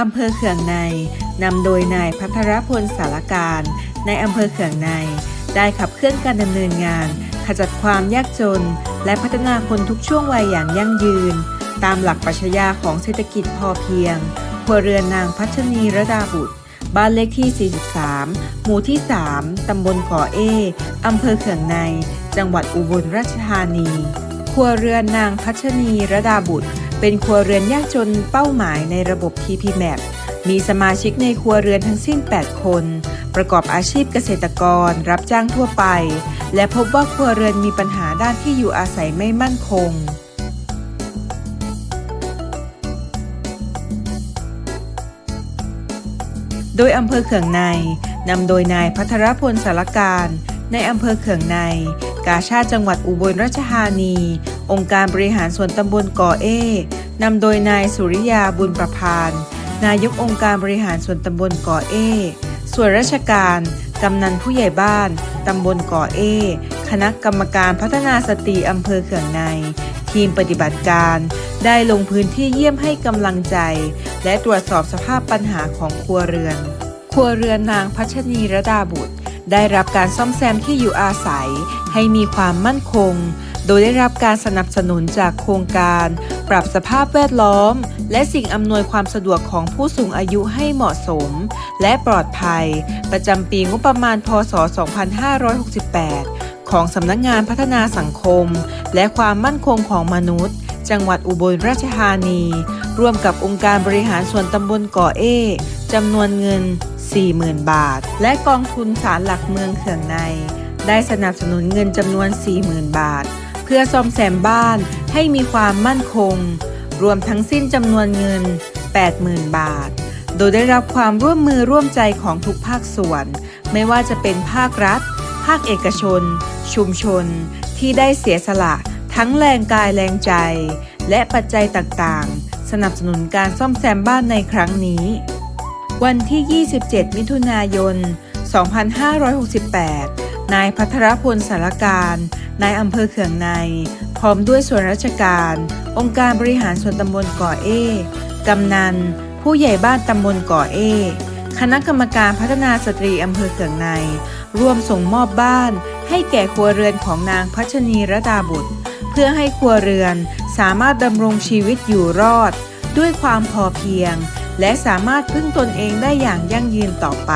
อำเภอเขื่องในนำโดยนายพัทรพลสารการในอำเภอเขื่องใน ได้ขับเคลื่อนการดำเนินงาน ขจัดความยากจน และพัฒนาคนทุกช่วงวัยอย่างยั่งยืน ตามหลักปรัชญาของเศรษฐกิจพอเพียงครัวเรือนนางพัชนีระดาบุตร บ้านเลขที่ 43 หมู่ที่ 3 ตำบลก่อเออำเภอเขื่องใน จังหวัดอุบลราชธานี ครัวเรือนนางพัชนีระดาบุตร เป็นครัวเรือนยากจนเป้าหมายในระบบ TP Map มีสมาชิกในครัวเรือนทั้งสิ้น 8 คน ประกอบอาชีพเกษตรกร รับจ้างทั่วไป และพบว่าครัวเรือนมีปัญหาด้านที่อยู่อาศัยไม่มั่นคงโดยอำเภอเขื่องในนำโดยนายพัทรพลสารการ ในอำเภอเขื่องใน กาชาติจังหวัดอุบลราชธานี องค์การบริหารส่วนตำบลก่อเอนำโดยนายสุริยาบุญประพาน นายกองค์การบริหารส่วนตำบลก่อเอ ส่วนราชการ กำนันผู้ใหญ่บ้าน ตำบลก่อเอ คณะกรรมการพัฒนาสตรีอำเภอเขื่องใน ทีมปฏิบัติการ ได้ลงพื้นที่เยี่ยมให้กำลังใจ และตรวจสอบสภาพปัญหาของครัวเรือน ครัวเรือนนางพัชนีรดาบุตร ได้รับการซ่อมแซมที่อยู่อาศัยให้มีความมั่นคง โดยได้รับการสนับสนุนจากโครงการ ปรับสภาพแวดล้อม และสิ่งอำนวยความสะดวกของผู้สูงอายุให้เหมาะสม และปลอดภัย ประจำปีงบประมาณพศ 2568 ของสำนักงงานพัฒนาสังคม และความมั่นคงของมนุษย์ จังหวัดอุบลราชธานี ร่วมกับองค์การบริหารส่วนตำบลก่อเอจำนวนเงิน 40,000 บาท และกองทุนศาลหลักเมืองเขื่องใน ได้สนับสนุนเงินจำนวน 40,000 บาท เพื่อซ่อมแซมบ้านให้มีความมั่นคง รวมทั้งสิ้นจำนวนเงิน 80,000 บาท โดยได้รับความร่วมมือร่วมใจของทุกภาคส่วน ไม่ว่าจะเป็นภาครัฐ ภาคเอกชน ชุมชน ที่ได้เสียสละทั้งแรงกายแรงใจ และปัจจัยต่างๆ สนับสนุนการซ่อมแซมบ้านในครั้งนี้ วันที่ 27 มิถุนายน 2568 นายพัทรพลสารการนายอำเภอเขื่องใน พร้อมด้วยส่วนราชการ องค์การบริหารส่วนตำบลก่อเอกำนัน ผู้ใหญ่บ้านตำบลก่อเอ คณะกรรมการพัฒนาสตรีอำเภอเขื่องใน ร่วมส่งมอบบ้าน ให้แก่ครัวเรือนของนางพัชนีรดาบุตร เพื่อให้ครัวเรือนสามารถดำรงชีวิตอยู่รอด ด้วยความพอเพียง และสามารถพึ่งตนเองได้อย่างยั่งยืนต่อไป